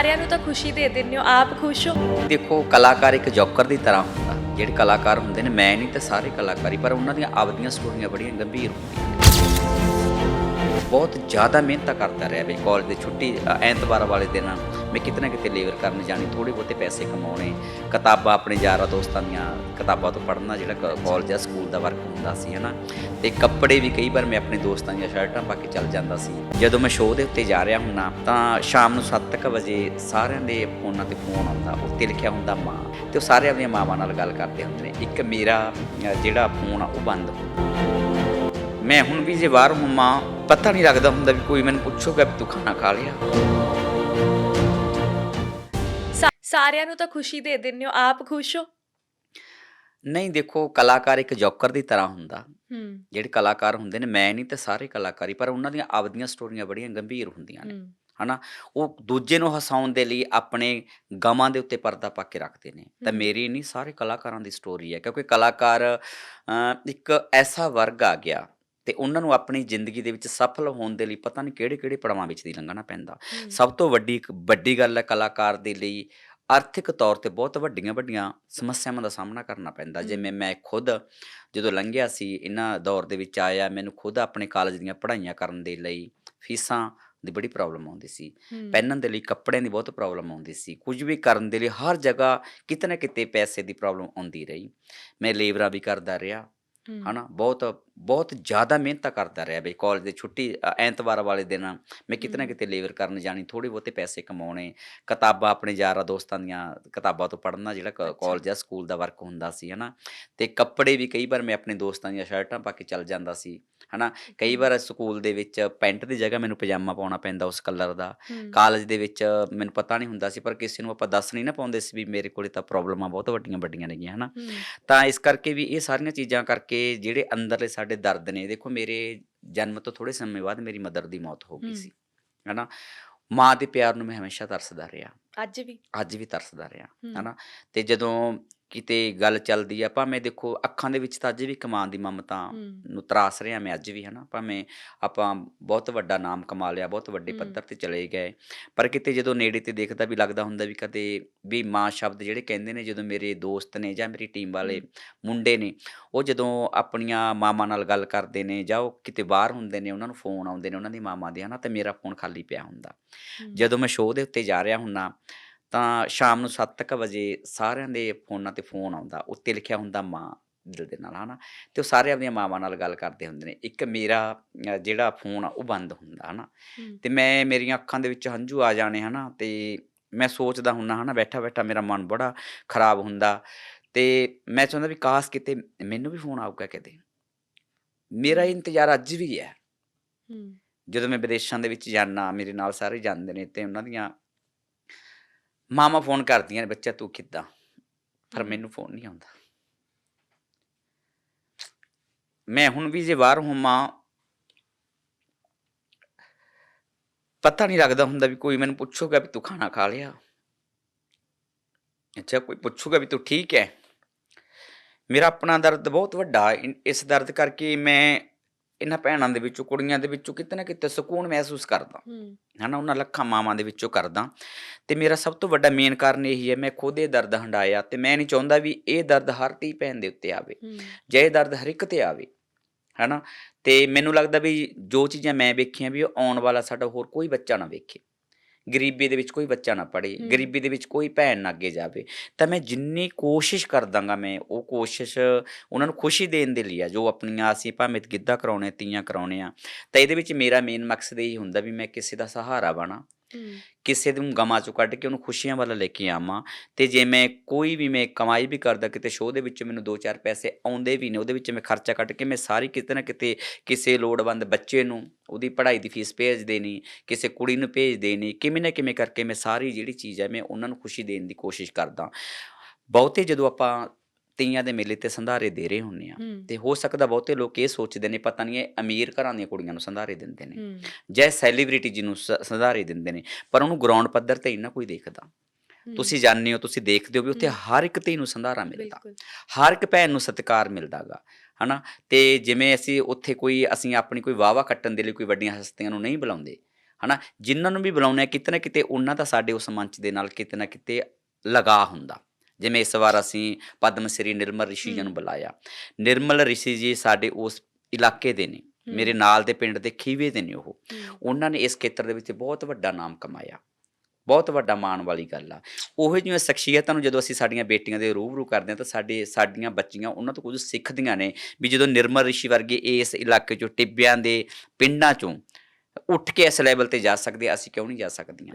ਸਾਰਿਆਂ ਨੂੰ ਤਾਂ ਖੁਸ਼ੀ ਦੇ ਦਿੰਦੇ ਹੋ ਆਪ ਖੁਸ਼ ਹੋ? ਦੇਖੋ ਕਲਾਕਾਰ ਇੱਕ ਜੋਕਰ ਦੀ ਤਰ੍ਹਾਂ ਹੁੰਦਾ। ਜਿਹੜੇ ਕਲਾਕਾਰ ਹੁੰਦੇ ਨੇ ਮੈਂ ਨਹੀਂ ਤਾਂ ਸਾਰੇ ਕਲਾਕਾਰੀ ਪਰ ਉਹਨਾਂ ਦੀਆਂ ਆਪਦੀਆਂ ਸਟੋਰੀਆਂ ਬੜੀਆਂ ਗੰਭੀਰ ਹੁੰਦੀਆਂ ਬਹੁਤ ਜ਼ਿਆਦਾ ਮਿਹਨਤ ਕਰਦਾ ਰਿਹਾ ਵੀ ਕਾਲਜ ਦੀ ਛੁੱਟੀ ਅ, ਐਤਵਾਰ ਵਾਲੇ ਦਿਨਾਂ ਮੈਂ ਕਿਤੇ ਨਾ ਕਿਤੇ ਲੇਬਰ ਕਰਨ ਜਾਣੀ ਥੋੜੇ ਬਹੁਤੇ ਪੈਸੇ ਕਮਾਉਣੇ। ਕਿਤਾਬਾਂ ਆਪਣੇ ਯਾਰਾਂ ਦੋਸਤਾਂ ਦੀਆਂ ਕਿਤਾਬਾਂ ਤੋਂ ਪੜ੍ਹਨਾ, ਜਿਹੜਾ ਕਾਲਜ ਜਾਂ ਸਕੂਲ ਦਾ ਵਰਕ ਹੁੰਦਾ ਸੀ, ਹਨਾ। ਤੇ ਕੱਪੜੇ ਵੀ ਕਈ ਵਾਰ ਮੈਂ ਆਪਣੇ ਦੋਸਤਾਂ ਦੀਆਂ ਸ਼ਰਟਾਂ ਪਾ ਕੇ ਚੱਲ ਜਾਂਦਾ ਸੀ। ਜਦੋਂ ਮੈਂ ਸ਼ੋਅ ਦੇ ਉੱਤੇ ਜਾ ਰਿਹਾ ਹੁੰਨਾ ਤਾਂ ਸ਼ਾਮ ਨੂੰ 7:00 ਵਜੇ ਸਾਰਿਆਂ ਦੇ ਫੋਨਾਂ ਤੇ ਫੋਨ ਆਉਂਦਾ, ਉੱਤੇ ਲਿਖਿਆ ਹੁੰਦਾ ਮਾਂ। ਤੇ ਉਹ ਸਾਰੇ ਆਪਣੀਆਂ ਮਾਵਾਂ ਨਾਲ ਗੱਲ ਕਰਦੇ ਹੁੰਦੇ ਨੇ, ਇੱਕ ਮੇਰਾ ਜਿਹੜਾ ਫੋਨ ਆ, ਉਹ ਬੰਦ। ਮੈਂ ਹੁਣ ਵੀ ਜੇ ਬਾਹਰ ਹੁੰਮਾ ਪਤਾ ਨਹੀਂ ਲੱਗਦਾ ਹੁੰਦਾ ਵੀ ਕੋਈ ਮੈਨੂੰ ਪੁੱਛੂਗਾ ਵੀ ਤੂੰ ਖਾਣਾ ਖਾ ਲਿਆ। ਸਾਰਿਆਂ ਨੂੰ ਤਾਂ ਖੁਸ਼ੀ ਦੇ ਦਿੰਦੇ ਹੋ ਆਪ ਖੁਸ਼ ਹੋ? ਨਹੀਂ ਦੇਖੋ ਕਲਾਕਾਰ ਇੱਕ ਜੋਕਰ ਦੀ ਤਰ੍ਹਾਂ ਹੁੰਦਾ। ਹੂੰ। ਜਿਹੜੇ ਕਲਾਕਾਰ ਹੁੰਦੇ ਨੇ ਮੈਂ ਨਹੀਂ ਤੇ ਸਾਰੇ ਕਲਾਕਾਰੀ ਪਰ ਉਹਨਾਂ ਦੀਆਂ ਆਪਦੀਆਂ ਸਟੋਰੀਆਂ ਬੜੀਆਂ ਗੰਭੀਰ ਹੁੰਦੀਆਂ ਨੇ। ਹੂੰ। ਹਨਾ? ਉਹ ਦੂਜੇ ਨੂੰ ਹਸਾਉਣ ਦੇ ਲਈ ਆਪਣੇ ਗਮਾਂ ਦੇ ਉੱਤੇ ਪਰਦਾ ਪਾ ਕੇ ਰੱਖਦੇ ਨੇ। ਤਾਂ ਹਮ। ਮੇਰੀ ਨਹੀਂ ਸਾਰੇ ਕਲਾਕਾਰਾਂ ਦੀ ਸਟੋਰੀ ਹੈ ਕਿਉਂਕਿ ਕਲਾਕਾਰ ਇੱਕ ਐਸਾ ਵਰਗ ਆ ਗਿਆ ਤੇ ਉਹਨਾਂ ਨੂੰ ਆਪਣੀ ਜ਼ਿੰਦਗੀ ਦੇ ਵਿੱਚ ਸਫਲ ਹੋਣ ਦੇ ਲਈ ਪਤਾ ਨਹੀਂ ਕਿਹੜੇ ਕਿਹੜੇ ਪੜਾਵਾਂ ਵਿੱਚ ਦੀ ਲੰਘਣਾ ਪੈਂਦਾ। ਹੂੰ। ਸਭ ਤੋਂ ਵੱਡੀ ਇੱਕ ਵੱਡੀ ਗੱਲ ਹੈ ਕਲਾਕਾਰ ਦੇ ਲਈ ਆਰਥਿਕ ਤੌਰ ਤੇ ਬਹੁਤ ਵੱਡੀਆਂ ਵੱਡੀਆਂ ਸਮੱਸਿਆਵਾਂ ਦਾ ਸਾਹਮਣਾ ਕਰਨਾ ਪੈਂਦਾ। ਜਿਵੇਂ ਮੈਂ ਖੁਦ ਜਦੋਂ ਲੰਘਿਆ ਸੀ ਇਹਨਾਂ ਦੌਰ ਦੇ ਵਿੱਚ ਆਇਆ ਮੈਨੂੰ ਖੁਦ ਆਪਣੇ ਕਾਲਜ ਦੀਆਂ ਪੜ੍ਹਾਈਆਂ ਕਰਨ ਦੇ ਲਈ ਫੀਸਾਂ ਦੀ ਬੜੀ ਪ੍ਰੋਬਲਮ ਆਉਂਦੀ ਸੀ। ਪਹਿਨਣ ਦੇ ਲਈ ਕੱਪੜਿਆਂ ਦੀ ਬਹੁਤ ਪ੍ਰੋਬਲਮ ਆਉਂਦੀ ਸੀ ਕੁਝ ਵੀ ਕਰਨ ਦੇ ਲਈ ਹਰ ਜਗ੍ਹਾ ਕਿਤੇ ਨਾ ਕਿਤੇ ਪੈਸੇ ਦੀ ਪ੍ਰੋਬਲਮ ਆਉਂਦੀ ਰਹੀ ਮੈਂ ਲੇਬਰਾਂ ਵੀ ਕਰਦਾ ਰਿਹਾ। ਹਨਾ ਬਹੁਤ ਬਹੁਤ ਜ਼ਿਆਦਾ ਮਿਹਨਤ ਕਰਦਾ ਰਿਹਾ ਬਈ ਕਾਲਜ ਦੀ ਛੁੱਟੀ ਅ, ਐਤਵਾਰ ਵਾਲੇ ਦਿਨ ਮੈਂ ਕਿਤੇ ਨਾ ਹਮ। ਕਿਤੇ ਲੇਬਰ ਕਰਨ ਜਾਣੀ ਥੋੜੇ ਬਹੁਤੇ ਪੈਸੇ ਕਮਾਉਣੇ ਕਿਤਾਬਾਂ ਆਪਣੇ ਯਾਰਾਂ ਦੋਸਤਾਂ ਦੀਆਂ ਕਿਤਾਬਾਂ ਤੋਂ ਪੜ੍ਹਨਾ ਜਿਹੜਾ ਅੱਛਾ। ਕਾਲਜ ਜਾਂ ਸਕੂਲ ਦਾ ਵਰਕ ਹੁੰਦਾ ਸੀ ਹਨਾ ਤੇ ਕੱਪੜੇ ਵੀ ਕਈ ਵਾਰ ਮੈਂ ਆਪਣੇ ਦੋਸਤਾਂ ਦੀਆਂ ਸ਼ਰਟਾਂ ਪਾ ਕੇ ਚੱਲ ਜਾਂਦਾ ਸੀ ਹਨਾ ਕਈ ਵਾਰ ਸਕੂਲ ਦੇ ਵਿੱਚ ਪੈਂਟ ਦੀ ਜਗ੍ਹਾ ਮੈਨੂੰ ਪਜਾਮਾ ਪਾਉਣਾ ਪੈਂਦਾ ਉਸ ਕਲਰ ਦਾ। ਕਾਲਜ ਦੇ ਵਿੱਚ ਮੈਨੂੰ ਪਤਾ ਨਹੀਂ ਹੁੰਦਾ ਸੀ ਪਰ ਕਿਸੇ ਨੂੰ ਆਪਾਂ ਦੱਸ ਨਹੀਂ ਨਾ ਪਾਉਂਦੇ ਸੀ ਵੀ ਮੇਰੇ ਕੋਲੇ ਤਾਂ ਪ੍ਰੋਬਲਮਾਂ ਬਹੁਤ ਵੱਡੀਆਂ ਵੱਡੀਆਂ ਨੇਗੀਆਂ ਹਨਾ ਹੂੰ। ਤਾਂ ਇਸ ਕਰਕੇ ਵੀ ਇਹ ਸਾਰੀਆਂ ਚੀਜ਼ਾਂ ਕਰਕੇ ਜਿਹੜੇ ਅੰਦਰਲੇ ਸਾਡੇ ਦਰਦ ਨੇ ਦੇਖੋ ਮੇਰੇ ਜਨਮ ਤੋਂ ਥੋੜੇ ਸਮੇਂ ਬਾਅਦ ਮੇਰੀ ਮਦਰ ਦੀ ਮੌਤ ਹੋ ਗਈ। ਸੀ ਹਨਾ ਮਾਂ ਦੇ ਪਿਆਰ ਨੂੰ ਮੈਂ ਹਮੇਸ਼ਾ ਤਰਸਦਾ ਰਿਹਾ ਅੱਜ ਵੀ ਅੱਜ ਵੀ ਤਰਸਦਾ ਰਿਹਾ। ਹਨਾ ਤੇ ਜਦੋਂ ਕਿਤੇ ਗੱਲ ਚੱਲਦੀ ਆ ਭਾਵੇਂ ਦੇਖੋ ਅੱਖਾਂ ਦੇ ਵਿੱਚ ਤਾਂ ਅੱਜ ਵੀ ਕਮਾਂ ਦੀ ਮਮਤਾ। ਨੂੰ ਤਰਾਸ ਰਿਹਾ ਮੈਂ ਅੱਜ ਵੀ ਹਨਾ ਭਾਵੇਂ ਆਪਾਂ ਬਹੁਤ ਵੱਡਾ ਨਾਮ ਕਮਾ ਲਿਆ ਬਹੁਤ ਵੱਡੇ। ਪੱਧਰ ਤੇ ਚਲੇ ਗਏ ਪਰ ਕਿਤੇ ਜਦੋਂ ਨੇੜੇ ਤੇ ਦੇਖਦਾ ਵੀ ਲੱਗਦਾ ਹੁੰਦਾ ਵੀ ਕਦੇ ਵੀ ਮਾਂ ਸ਼ਬਦ ਜਿਹੜੇ ਕਹਿੰਦੇ ਨੇ ਜਦੋਂ ਮੇਰੇ ਦੋਸਤ ਨੇ ਜਾਂ ਮੇਰੀ ਟੀਮ ਵਾਲੇ। ਮੁੰਡੇ ਨੇ ਉਹ ਜਦੋਂ ਆਪਣੀਆਂ ਮਾਵਾਂ ਨਾਲ ਗੱਲ ਕਰਦੇ ਨੇ ਜਾਂ ਉਹ ਕਿਤੇ ਬਾਹਰ ਹੁੰਦੇ ਨੇ ਉਹਨਾਂ ਨੂੰ ਫੋਨ ਆਉਂਦੇ ਨੇ ਉਹਨਾਂ ਦੀ ਮਾਵਾਂ ਦੇ ਹਨਾ ਤੇ ਮੇਰਾ ਫੋਨ ਖਾਲੀ ਪਿਆ ਹੁੰਦਾ। ਜਦੋਂ ਮੈਂ ਸ਼ੋਅ ਦੇ ਉੱਤੇ ਜਾ ਰਿਹਾ ਹੁੰਨਾ ਤਾਂ ਸ਼ਾਮ ਨੂੰ 7:00 ਵਜੇ ਸਾਰਿਆਂ ਦੇ ਫੋਨਾਂ ਤੇ ਫੋਨ ਆਉਂਦਾ ਉੱਤੇ ਲਿਖਿਆ ਹੁੰਦਾ ਮਾਂ ਦਿਲ ਦੇ ਨਾਲ ਹਨਾ? ਤੇ ਉਹ ਸਾਰੇ ਆਪਣੀਆਂ ਮਾਵਾਂ ਨਾਲ ਗੱਲ ਕਰਦੇ ਹੁੰਦੇ ਨੇ। ਇੱਕ ਮੇਰਾ ਅ, ਜਿਹੜਾ ਫੋਨ ਆ ਉਹ ਬੰਦ ਹੁੰਦਾ ਹਨਾ? ਹੂੰ। ਤੇ ਮੈਂ ਮੇਰੀਆਂ ਅੱਖਾਂ ਦੇ ਵਿੱਚ ਹੰਝੂ ਆ ਜਾਣੇ ਹਨਾ? ਤੇ ਮੈਂ ਸੋਚਦਾ ਹੁੰਨਾ ਹਨਾ ਬੈਠਾ ਬੈਠਾ ਮੇਰਾ ਮਨ ਬੜਾ ਖਰਾਬ ਹੁੰਦਾ। ਤੇ ਮੈਂ ਚਾਹੁੰਦਾ ਵੀ ਕਾਸ਼ ਕਿਤੇ ਮੈਨੂੰ ਵੀ ਫੋਨ ਆਊਗਾ ਕਿਤੇ। ਮੇਰਾ ਇਹ ਇੰਤਜ਼ਾਰ ਅੱਜ ਵੀ ਹੈ। ਜਦੋਂ ਮੈਂ ਵਿਦੇਸ਼ਾਂ ਦੇ ਵਿੱਚ ਜਾਣਾ ਮੇਰੇ ਨਾਲ ਸਾਰੇ ਜਾਂਦੇ ਨੇ ਤੇ ਉਹਨਾਂ ਦੀਆਂ ਮਾਵਾਂ ਫੋਨ ਕਰਦੀਆਂ ਨੇ ਬੱਚਾ ਤੂੰ ਕਿੱਦਾਂ? ਪਰ। ਮੈਨੂੰ ਫੋਨ ਨਹੀਂ ਆਉਂਦਾ। ਮੈਂ ਹੁਣ ਵੀ ਜੇ ਬਾਹਰ ਹੋਵਾਂ ਪਤਾ ਨਹੀਂ ਲੱਗਦਾ ਹੁੰਦਾ ਵੀ ਕੋਈ ਮੈਨੂੰ ਪੁੱਛੂਗਾ ਵੀ ਤੂੰ ਖਾਣਾ ਖਾ ਲਿਆ। ਅੱਛਾ ਕੋਈ ਪੁੱਛੂਗਾ ਵੀ ਤੂੰ ਠੀਕ ਹੈ ਮੇਰਾ ਆਪਣਾ ਦਰਦ ਬਹੁਤ ਵੱਡਾ ਇਸ ਦਰਦ ਕਰਕੇ ਮੈਂ ਇਹਨਾਂ ਭੈਣਾਂ ਦੇ ਵਿੱਚੋਂ ਕੁੜੀਆਂ ਦੇ ਵਿੱਚੋਂ ਕਿਤੇ ਨਾ ਕਿਤੇ ਸਕੂਨ ਮਹਿਸੂਸ ਕਰਦਾ ਹੂੰ। ਹਨਾ ਉਹਨਾਂ ਲੱਖਾਂ ਮਾਵਾਂ ਦੇ ਵਿੱਚੋਂ ਕਰਦਾ ਤੇ ਮੇਰਾ ਸਭ ਤੋਂ ਵੱਡਾ ਮੇਨ ਕਾਰਨ ਇਹੀ ਹੈ ਮੈਂ ਖੁਦ ਇਹ ਦਰਦ ਹੰਡਾਇਆ ਤੇ ਮੈਂ ਨਹੀਂ ਚਾਹੁੰਦਾ ਵੀ ਇਹ ਦਰਦ ਹਰ ਧੀ ਭੈਣ ਦੇ ਉੱਤੇ ਆਵੇ। ਜੇ ਇਹ ਦਰਦ ਹਰ ਇੱਕ ਤੇ ਆਵੇ ਹਨਾ ਤੇ ਮੈਨੂੰ ਲੱਗਦਾ ਵੀ ਜੋ ਚੀਜ਼ਾਂ ਮੈਂ ਵੇਖੀਆਂ ਵੀ ਉਹ ਆਉਣ ਵਾਲਾ ਸਾਡਾ ਹੋਰ ਕੋਈ ਬੱਚਾ ਨਾ ਵੇਖੇ ਗਰੀਬੀ ਦੇ ਵਿੱਚ ਕੋਈ ਬੱਚਾ ਨਾ ਪੜੇ ਹੂੰ। ਗਰੀਬੀ ਦੇ ਵਿੱਚ ਕੋਈ ਭੈਣ ਨਾ ਅੱਗੇ ਜਾਵੇ ਤਾਂ ਮੈਂ ਜਿੰਨੀ ਕੋਸ਼ਿਸ਼ ਕਰਦਾਂਗਾ ਮੈਂ ਉਹ ਕੋਸ਼ਿਸ਼ ਉਹਨਾਂ ਨੂੰ ਖੁਸ਼ੀ ਦੇਣ ਦੇ ਲਈ ਆ ਜੋ ਆਪਣੀਆਂ ਅਸੀਂ ਭਾਵੇਂ ਗਿੱਧਾ ਕਰਾਉਣੇ ਤੀਆਂ ਕਰਾਉਣੇ ਆ ਤਾਂ ਇਹਦੇ ਵਿੱਚ ਮੇਰਾ ਮੇਨ ਮਕਸਦ ਇਹ ਹੁੰਦਾ ਵੀ ਮੈਂ ਕਿਸੇ ਦਾ ਸਹਾਰਾ ਬਣਾ ਹੂੰ। ਕਿਸੇ ਨੂੰ ਗਮਾਂ ਚੋਂ ਕੱਢ ਕੇ ਉਹਨੂੰ ਖੁਸ਼ੀਆਂ ਵੱਲ ਲੈ ਕੇ ਆਵਾਂ ਤੇ ਜੇ ਮੈਂ ਕੋਈ ਵੀ ਮੈਂ ਕਮਾਈ ਵੀ ਕਰਦਾ ਕਿਤੇ ਸ਼ੋਅ ਦੇ ਵਿੱਚੋਂ ਮੈਨੂੰ 2-4 ਪੈਸੇ ਆਉਂਦੇ ਵੀ ਨੇ, ਉਹਦੇ ਵਿੱਚ ਮੈਂ ਖਰਚਾ ਕੱਢ ਕੇ ਮੈਂ ਸਾਰੀ ਕਿਤੇ ਨਾ ਕਿਤੇ ਕਿਸੇ ਲੋੜਵੰਦ ਬੱਚੇ ਨੂੰ ਉਹਦੀ ਪੜ੍ਹਾਈ ਦੀ ਫੀਸ ਭੇਜ ਦੇਣੀ ਕਿਸੇ ਕੁੜੀ ਨੂੰ ਭੇਜ ਦੇਣੀ ਕਿਵੇਂ ਨਾ ਕਿਵੇਂ ਕਰਕੇ ਮੈਂ ਸਾਰੀ ਜਿਹੜੀ ਚੀਜ਼ ਹੈ ਮੈਂ ਉਹਨਾਂ ਨੂੰ ਖੁਸ਼ੀ ਦੇਣ ਦੀ ਕੋਸ਼ਿਸ਼ ਕਰਦਾ। ਬਹੁਤੇ ਜਦੋਂ ਆਪਾਂ ਤੀਆਂ ਦੇ ਮੇਲੇ ਤੇ ਸੰਧਾਰੇ ਦੇ ਰਹੇ ਹੁੰਨੇ ਆ। ਤੇ ਹੋ ਸਕਦਾ ਬਹੁਤੇ ਲੋਕ ਇਹ ਸੋਚਦੇ ਨੇ ਪਤਾ ਨਹੀਂ ਇਹ ਅਮੀਰ ਘਰਾਂ ਦੀਆਂ ਕੁੜੀਆਂ ਨੂੰ ਸੰਧਾਰੇ ਦਿੰਦੇ ਨੇ। ਜਾਂ ਸੈਲੀਬ੍ਰਿਟੀ ਜਿਹਨੂੰ ਸੰਧਾਰੇ ਦਿੰਦੇ ਨੇ ਪਰ ਉਹਨੂੰ ਗਰਾਊਂਡ ਪੱਧਰ ਤੇ ਇੰਨਾ ਕੋਈ ਦੇਖਦਾ। ਤੁਸੀਂ ਜਾਣਦੇ ਹੋ ਤੁਸੀਂ ਦੇਖਦੇ ਹੋ ਵੀ ਉੱਥੇ। ਹਰ ਇੱਕ ਧੀ ਨੂੰ ਸੰਧਾਰਾ ਮਿਲਦਾ ਹਰ ਇੱਕ ਭੈਣ ਨੂੰ ਸਤਿਕਾਰ ਮਿਲਦਾਗਾ ਹਨਾ ਤੇ ਜਿਵੇਂ ਅਸੀਂ ਉੱਥੇ ਕੋਈ ਅਸੀਂ ਆਪਣੀ ਕੋਈ ਵਾਵਾ ਕੱਟਣ ਦੇ ਲਈ ਕੋਈ ਵੱਡੀਆਂ ਹਸਤੀਆਂ ਨੂੰ ਨਹੀਂ ਬੁਲਾਉਂਦੇ ਹਨਾ ਜਿਨ੍ਹਾਂ ਨੂੰ ਵੀ ਬੁਲਾਉਂਦੇ ਆ ਕਿਤੇ ਨਾ ਕਿਤੇ ਉਹਨਾਂ ਦਾ ਸਾਡੇ ਉਸ ਮੰਚ ਦੇ ਨਾਲ ਕਿਤੇ ਨਾ ਕਿਤੇ ਲਗਾ ਹੁੰਦਾ ਜਿਵੇਂ ਇਸ ਵਾਰ ਅਸੀਂ ਪਦਮ ਸ੍ਰੀ ਨਿਰਮਲ ਰਿਸ਼ੀ ਜੀ ਨੂੰ। ਬੁਲਾਇਆ। ਨਿਰਮਲ ਰਿਸ਼ੀ ਜੀ ਸਾਡੇ ਉਸ ਇਲਾਕੇ ਦੇ ਨੇ। ਮੇਰੇ ਨਾਲ ਦੇ ਪਿੰਡ ਦੇ ਖੀਵੇ ਦੇ ਨੇ ਉਹ। ਉਹਨਾਂ ਨੇ ਇਸ ਖੇਤਰ ਦੇ ਵਿੱਚ ਬਹੁਤ ਵੱਡਾ ਨਾਮ ਕਮਾਇਆ। ਬਹੁਤ ਵੱਡਾ ਮਾਣ ਵਾਲੀ ਗੱਲ ਆ। ਉਹੋ ਜਿਹੀਆਂ ਸ਼ਖਸੀਅਤਾਂ ਨੂੰ ਜਦੋਂ ਅਸੀਂ ਸਾਡੀਆਂ ਬੇਟੀਆਂ ਦੇ ਰੂਬਰੂ ਕਰਦੇ ਹਾਂ ਤਾਂ ਸਾਡੇ ਸਾਡੀਆਂ ਬੱਚੀਆਂ ਉਹਨਾਂ ਤੋਂ ਕੁਝ ਸਿੱਖਦੀਆਂ ਨੇ ਵੀ ਜਦੋਂ ਨਿਰਮਲ ਰਿਸ਼ੀ ਵਰਗੇ ਇਸ ਇਲਾਕੇ ਚੋਂ ਟਿੱਬਿਆਂ ਦੇ ਪਿੰਡਾਂ ਚੋਂ ਉੱਠ ਕੇ ਇਸ ਲੈਵਲ ਤੇ ਜਾ ਸਕਦੇ ਅਸੀਂ ਕਿਉਂ ਨਹੀਂ ਜਾ ਸਕਦੀਆਂ?